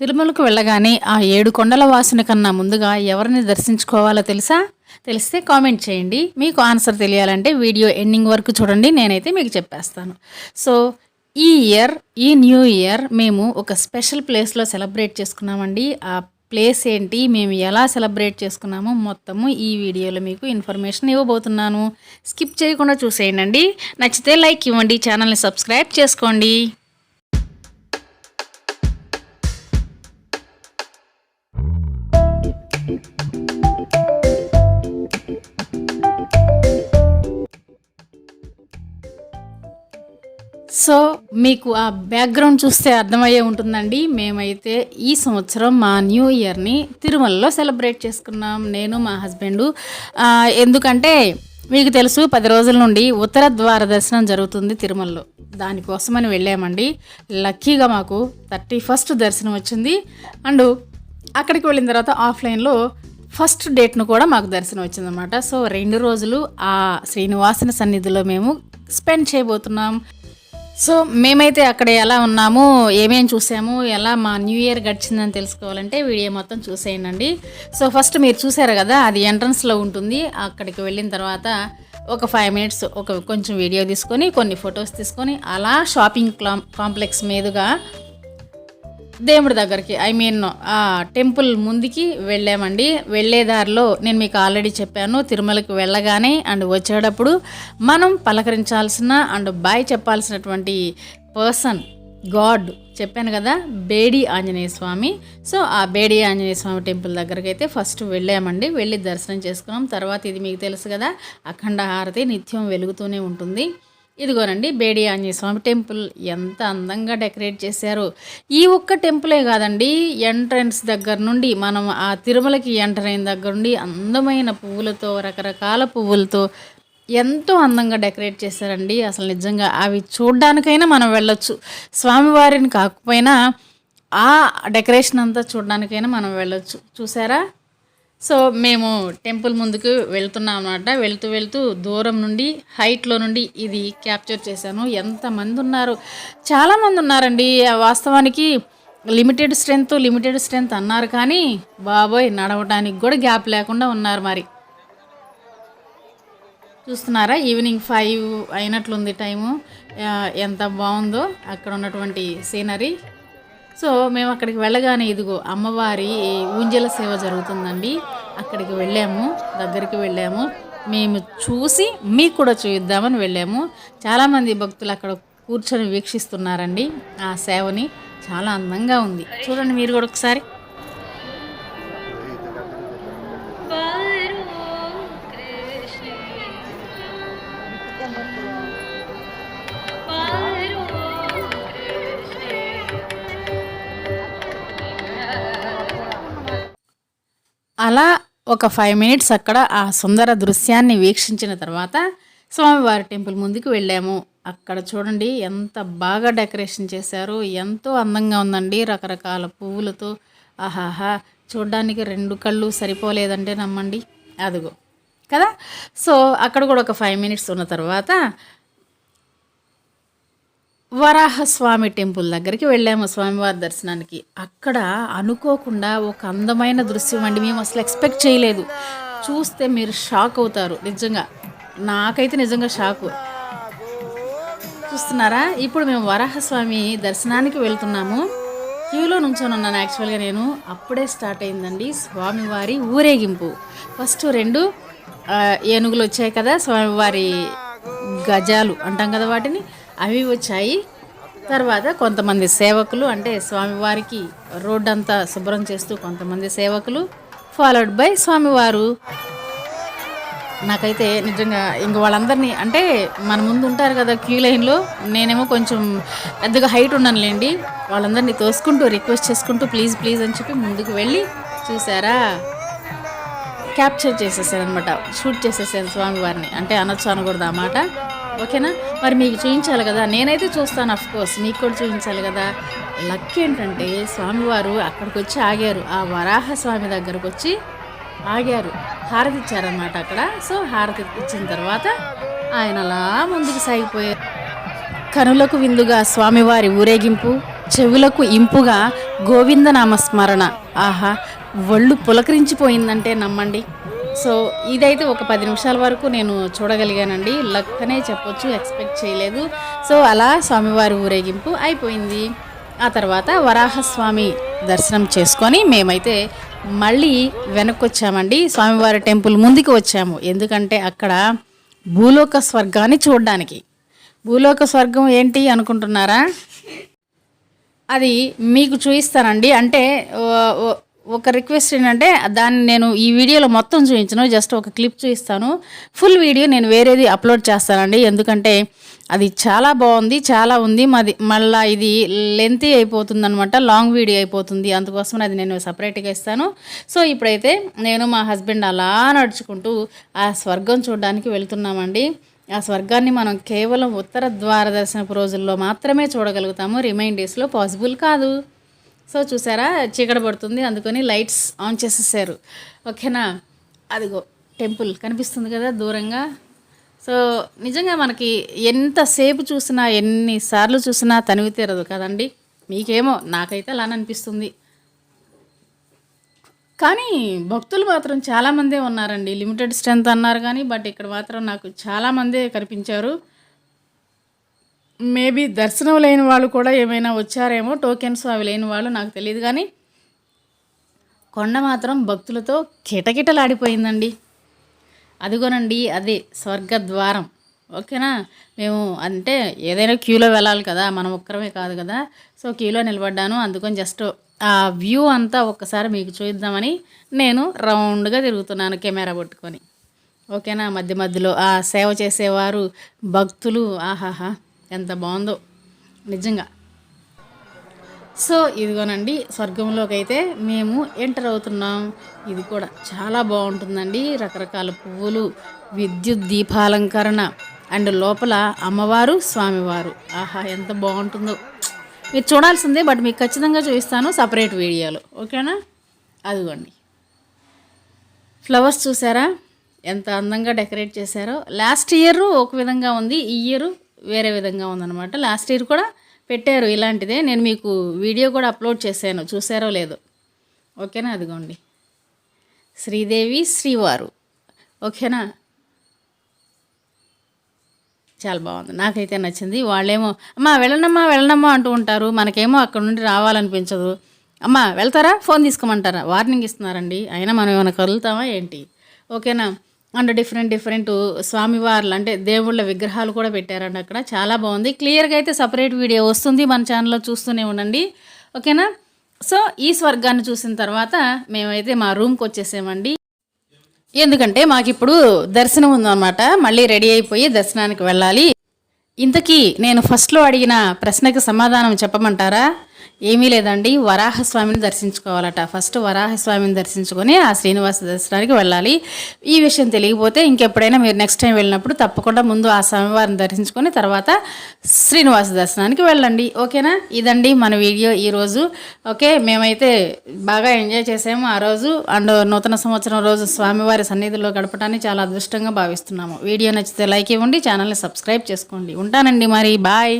తిరుమలకు వెళ్ళగానే ఆ ఏడు కొండల వాసన కన్నా ముందుగా ఎవరిని దర్శించుకోవాలో తెలుసా? తెలిస్తే కామెంట్ చేయండి. మీకు ఆన్సర్ తెలియాలంటే వీడియో ఎండింగ్ వరకు చూడండి. నేనైతే మీకు చెప్పేస్తాను. సో ఈ ఇయర్ ఈ న్యూ ఇయర్ మేము ఒక స్పెషల్ ప్లేస్లో సెలబ్రేట్ చేసుకున్నామండి. ఆ ప్లేస్ ఏంటి మేము ఎలా సెలబ్రేట్ చేసుకున్నామో మొత్తము ఈ వీడియోలో మీకు ఇన్ఫర్మేషన్ ఇవ్వబోతున్నాను. స్కిప్ చేయకుండా చూసేయండి. నచ్చితే లైక్ ఇవ్వండి. ఛానల్ని సబ్స్క్రైబ్ చేసుకోండి. సో మీకు ఆ బ్యాక్గ్రౌండ్ చూస్తే అర్థమయ్యే ఉంటుందండి. మేమైతే ఈ సంవత్సరం మా న్యూ ఇయర్ని తిరుమలలో సెలబ్రేట్ చేసుకున్నాం. నేను మా హస్బెండు. ఎందుకంటే మీకు తెలుసు పది రోజుల నుండి ఉత్తర ద్వార దర్శనం జరుగుతుంది తిరుమలలో. దానికోసమని వెళ్ళామండి. లక్కీగా మాకు థర్టీ ఫస్ట్ దర్శనం వచ్చింది. అండ్ అక్కడికి వెళ్ళిన తర్వాత ఆఫ్లైన్లో ఫస్ట్ డేట్ను కూడా మాకు దర్శనం వచ్చిందనమాట సో రెండు రోజులు ఆ శ్రీనివాసుని సన్నిధిలో మేము స్పెండ్ చేయబోతున్నాం. సో మేమైతే అక్కడ ఎలా ఉన్నాము ఏమేమి చూసాము ఎలా మా న్యూ ఇయర్ గడిచిందని తెలుసుకోవాలంటే వీడియో మొత్తం చూసేయండి సో ఫస్ట్ మీరు చూసారు కదా అది ఎంట్రన్స్లో ఉంటుంది. అక్కడికి వెళ్ళిన తర్వాత ఒక ఫైవ్ మినిట్స్ ఒక కొంచెం వీడియో తీసుకొని కొన్ని ఫొటోస్ తీసుకొని అలా షాపింగ్ కాంప్లెక్స్ మీదుగా దేవుడి దగ్గరికి ఐ మీన్ ఆ టెంపుల్ ముందుకి వెళ్ళామండి. వెళ్ళే దారిలో నేను మీకు ఆల్రెడీ చెప్పాను తిరుమలకి వెళ్ళగానే అండ్ వచ్చేటప్పుడు మనం పలకరించాల్సిన అండ్ బాయ్ చెప్పాల్సినటువంటి పర్సన్ గాడ్ చెప్పాను కదా బేడి ఆంజనేయ స్వామి. సో ఆ బేడి ఆంజనేయ స్వామి టెంపుల్ దగ్గరికి అయితే ఫస్ట్ వెళ్ళామండి. వెళ్ళి దర్శనం చేసుకున్నాం. తర్వాత ఇది మీకు తెలుసు కదా అఖండ హారతి నిత్యం వెలుగుతూనే ఉంటుంది. ఇదిగోనండి బేడి ఆంజనేయ స్వామి టెంపుల్ ఎంత అందంగా డెకరేట్ చేశారు. ఈ ఒక్క టెంపులే కాదండి ఎంట్రన్స్ దగ్గర నుండి మనం ఆ తిరుమలకి ఎంటర్ అయిన దగ్గర నుండి అందమైన పువ్వులతో రకరకాల పువ్వులతో ఎంతో అందంగా డెకరేట్ చేశారండి. అసలు నిజంగా అవి చూడ్డానికైనా మనం వెళ్ళొచ్చు. స్వామివారిని కాకపోయినా ఆ డెకరేషన్ అంతా చూడడానికైనా మనం వెళ్ళొచ్చు. చూసారా? సో మేము టెంపుల్ ముందుకు వెళ్తున్నాం అనమాట వెళ్తూ వెళ్తూ దూరం నుండి హైట్లో నుండి ఇది క్యాప్చర్ చేశాను. ఎంతమంది ఉన్నారు? చాలామంది ఉన్నారండి. ఆ వాస్తవానికి లిమిటెడ్ స్ట్రెంత్ లిమిటెడ్ స్ట్రెంత్ అన్నారు కానీ బాబోయ్ నడవడానికి కూడా గ్యాప్ లేకుండా ఉన్నారు మరి. చూస్తున్నారా? ఈవినింగ్ ఫైవ్ అయినట్లుంది టైము ఎంత బాగుందో అక్కడ ఉన్నటువంటి సీనరీ సో మేము అక్కడికి వెళ్ళగానే ఇదిగో అమ్మవారి ఊంజల సేవ జరుగుతుందండి. అక్కడికి వెళ్ళాము దగ్గరికి వెళ్ళాము. మేము చూసి మీకు కూడా చూద్దామని వెళ్ళాము. చాలామంది భక్తులు అక్కడ కూర్చొని వీక్షిస్తున్నారండి. ఆ సేవని చాలా అందంగా ఉంది. చూడండి మీరు కూడా ఒకసారి. అలా ఒక ఫైవ్ మినిట్స్ అక్కడ ఆ సుందర దృశ్యాన్ని వీక్షించిన తర్వాత స్వామివారి టెంపుల్ ముందుకు వెళ్ళాము. అక్కడ చూడండి ఎంత బాగా డెకరేషన్ చేశారు. ఎంతో అందంగా ఉందండి. రకరకాల పువ్వులతో ఆహాహా. చూడ్డానికి రెండు కళ్ళు సరిపోలేదంటే నమ్మండి. అదిగో. కదా? సో అక్కడ కూడా ఒక ఫైవ్ మినిట్స్ ఉన్న తర్వాత వరాహస్వామి టెంపుల్ దగ్గరికి వెళ్ళాము స్వామివారి దర్శనానికి. అక్కడ అనుకోకుండా ఒక అందమైన దృశ్యం అండి. మేము అసలు ఎక్స్పెక్ట్ చేయలేదు. చూస్తే మీరు షాక్ అవుతారు. నిజంగా. నాకైతే నిజంగా షాకు. చూస్తున్నారా? ఇప్పుడు మేము వరాహస్వామి దర్శనానికి వెళ్తున్నాము. క్యూలో నుంచొని ఉన్నాను యాక్చువల్గా నేను. అప్పుడే స్టార్ట్ అయిందండి స్వామివారి ఊరేగింపు. ఫస్ట్ రెండు ఏనుగులు వచ్చాయి కదా స్వామివారి గజాలు అంటాం కదా వాటిని. అవి వచ్చాయి. తర్వాత కొంతమంది సేవకులు అంటే స్వామివారికి రోడ్ అంతా శుభ్రం చేస్తూ కొంతమంది సేవకులు ఫాలోడ్ బై స్వామివారు. నాకైతే నిజంగా ఇంక వాళ్ళందరినీ అంటే మన ముందు ఉంటారు కదా క్యూ లైన్లో నేనేమో కొంచెం పెద్దగా హైట్ ఉన్నానులేండి వాళ్ళందరినీ తోసుకుంటూ రిక్వెస్ట్ చేసుకుంటూ ప్లీజ్ ప్లీజ్ అని చెప్పి ముందుకు వెళ్ళి చూసారా? క్యాప్చర్ చేసేసాను అనమాట షూట్ చేసేసాను స్వామివారిని అంటే అనొచ్చు అనకూడదు అన్నమాట ఓకేనా? మరి మీకు చూపించాలి కదా. నేనైతే చూస్తాను అఫ్ కోర్స్ మీకు కూడా చూపించాలి కదా. లక్ ఏంటంటే స్వామివారు అక్కడికి వచ్చి ఆగారు. ఆ వరాహ స్వామి దగ్గరకు వచ్చి ఆగారు. హారతి ఇచ్చారనమాట అక్కడ. సో హారతి ఇచ్చిన తర్వాత ఆయన అలా ముందుకు సాగిపోయారు. కనులకు విందుగా స్వామివారి ఊరేగింపు చెవులకు ఇంపుగా గోవిందనామ స్మరణ ఆహా ఒళ్ళు పులకరించిపోయిందంటే నమ్మండి. సో ఇదైతే ఒక పది నిమిషాల వరకు నేను చూడగలిగానండి. లక్కనే చెప్పొచ్చు ఎక్స్పెక్ట్ చేయలేదు. సో అలా స్వామివారి ఊరేగింపు అయిపోయింది. ఆ తర్వాత వరాహస్వామి దర్శనం చేసుకొని మేమైతే మళ్ళీ వెనక్కి వచ్చామండి స్వామివారి టెంపుల్ ముందుకు వచ్చాము. ఎందుకంటే అక్కడ భూలోక స్వర్గాన్ని చూడడానికి. భూలోక స్వర్గం ఏంటి అనుకుంటున్నారా? అది మీకు చూపిస్తానండి. అంటే ఒక రిక్వెస్ట్ ఏంటంటే దాన్ని నేను ఈ వీడియోలో మొత్తం చూపించను జస్ట్ ఒక క్లిప్ చూపిస్తాను. ఫుల్ వీడియో నేను వేరేది అప్లోడ్ చేస్తానండి. ఎందుకంటే అది చాలా బాగుంది చాలా ఉంది. మాది మళ్ళీ ఇది లెంతీ అయిపోతుంది అనమాట లాంగ్ వీడియో అయిపోతుంది. అందుకోసం అది నేను సపరేట్గా ఇస్తాను. సో ఇప్పుడైతే నేను మా హస్బెండ్ అలా నడుచుకుంటూ ఆ స్వర్గం చూడడానికి వెళ్తున్నామండి. ఆ స్వర్గాన్ని మనం కేవలం ఉత్తర ద్వార దర్శనపు రోజుల్లో మాత్రమే చూడగలుగుతాము. రిమైన్ డేస్లో పాసిబుల్ కాదు. సో చూసారా? చీకట పడుతుంది. అందుకని లైట్స్ ఆన్ చేసేసారు. ఓకేనా? అదిగో టెంపుల్ కనిపిస్తుంది కదా దూరంగా. సో నిజంగా మనకి ఎంతసేపు చూసినా ఎన్నిసార్లు చూసినా తనివి తీరదు కదండి. మీకేమో నాకైతే అలా అనిపిస్తుంది. కానీ భక్తులు మాత్రం చాలామందే ఉన్నారండి. లిమిటెడ్ స్ట్రెంత్ అన్నారు కానీ బట్ ఇక్కడ మాత్రం నాకు చాలామందే కనిపించారు. మేబీ దర్శనం లేని వాళ్ళు కూడా ఏమైనా వచ్చారేమో టోకెన్స్ అవి లేని వాళ్ళు నాకు తెలియదు కానీ కొండ మాత్రం భక్తులతో కిటకిటలాడిపోయిందండి. అదిగోనండి అదే స్వర్గద్వారం. ఓకేనా? మేము అంటే ఏదైనా క్యూలో వెళ్ళాలి కదా మనం ఒక్కరమే కాదు కదా. సో క్యూలో నిలబడ్డాను. అందుకని జస్ట్ ఆ వ్యూ అంతా ఒక్కసారి మీకు చూద్దామని నేను రౌండ్గా తిరుగుతున్నాను కెమెరా పట్టుకొని. ఓకేనా? మధ్య మధ్యలో ఆ సేవ చేసేవారు భక్తులు. ఆహాహా! ఎంత బాగుందో. నిజంగా. సో ఇదిగోనండి స్వర్గంలోకి అయితే మేము ఎంటర్ అవుతున్నాం. ఇది కూడా చాలా బాగుంటుందండి. రకరకాల పువ్వులు విద్యుత్ దీపాలంకరణ. అండ్ లోపల అమ్మవారు స్వామివారు. ఆహా ఎంత బాగుంటుందో. మీరు చూడాల్సిందే బట్ మీకు ఖచ్చితంగా చూపిస్తాను సపరేట్ వీడియోలో. ఓకేనా? అదిగోండి. ఫ్లవర్స్ చూసారా? ఎంత అందంగా డెకరేట్ చేశారో. లాస్ట్ ఇయర్ ఒక విధంగా ఉంది. ఈ ఇయర్ వేరే విధంగా ఉందన్నమాట. లాస్ట్ ఇయర్ కూడా పెట్టారు ఇలాంటిదే. నేను మీకు వీడియో కూడా అప్లోడ్ చేశాను. చూసారో లేదో? ఓకేనా? అదిగోండి. శ్రీదేవి శ్రీవారు. ఓకేనా? చాలా బాగుంది. నాకైతే నచ్చింది. వాళ్ళేమో అమ్మా వెళ్ళనమ్మా వెళ్ళనమ్మా అంటూ ఉంటారు. మనకేమో అక్కడ నుండి రావాలనిపించదు. అమ్మా వెళ్తారా? ఫోన్ తీసుకోమంటారా? వార్నింగ్ ఇస్తున్నారండి. అయినా మనం ఏమైనా కదులుతామా ఏంటి? ఓకేనా? అండ్ డిఫరెంట్ డిఫరెంట్ స్వామివార్లు అంటే దేవుళ్ళ విగ్రహాలు కూడా పెట్టారండి అక్కడ. చాలా బాగుంది. క్లియర్గా అయితే సపరేట్ వీడియో వస్తుంది మన ఛానల్లో చూస్తూనే ఉండండి. ఓకేనా? సో ఈ స్వర్గాన్ని చూసిన తర్వాత మేమైతే మా రూమ్కి వచ్చేసామండి. ఎందుకంటే మాకు ఇప్పుడు దర్శనం ఉందన్నమాట. మళ్ళీ రెడీ అయిపోయి దర్శనానికి వెళ్ళాలి. ఇంతకీ నేను ఫస్ట్లో అడిగిన ప్రశ్నకి సమాధానం చెప్పమంటారా? ఏమీ లేదండి. వరాహస్వామిని దర్శించుకోవాలట. ఫస్ట్ వరాహస్వామిని దర్శించుకొని ఆ శ్రీనివాస దర్శనానికి వెళ్ళాలి. ఈ విషయం తెలియకపోతే ఇంకెప్పుడైనా మీరు నెక్స్ట్ టైం వెళ్ళినప్పుడు తప్పకుండా ముందు ఆ స్వామివారిని దర్శించుకొని తర్వాత శ్రీనివాస దర్శనానికి వెళ్ళండి. ఓకేనా? ఇదండి మన వీడియో ఈరోజు ఓకే? మేమైతే బాగా ఎంజాయ్ చేసాము ఆ రోజు. అండ్ నూతన సంవత్సరం రోజు స్వామివారి సన్నిధిలో గడపడానికి చాలా అదృష్టంగా భావిస్తున్నాము. వీడియో నచ్చితే లైక్ ఇవ్వండి ఛానల్ని సబ్స్క్రైబ్ చేసుకోండి. ఉంటానండి మరి. బాయ్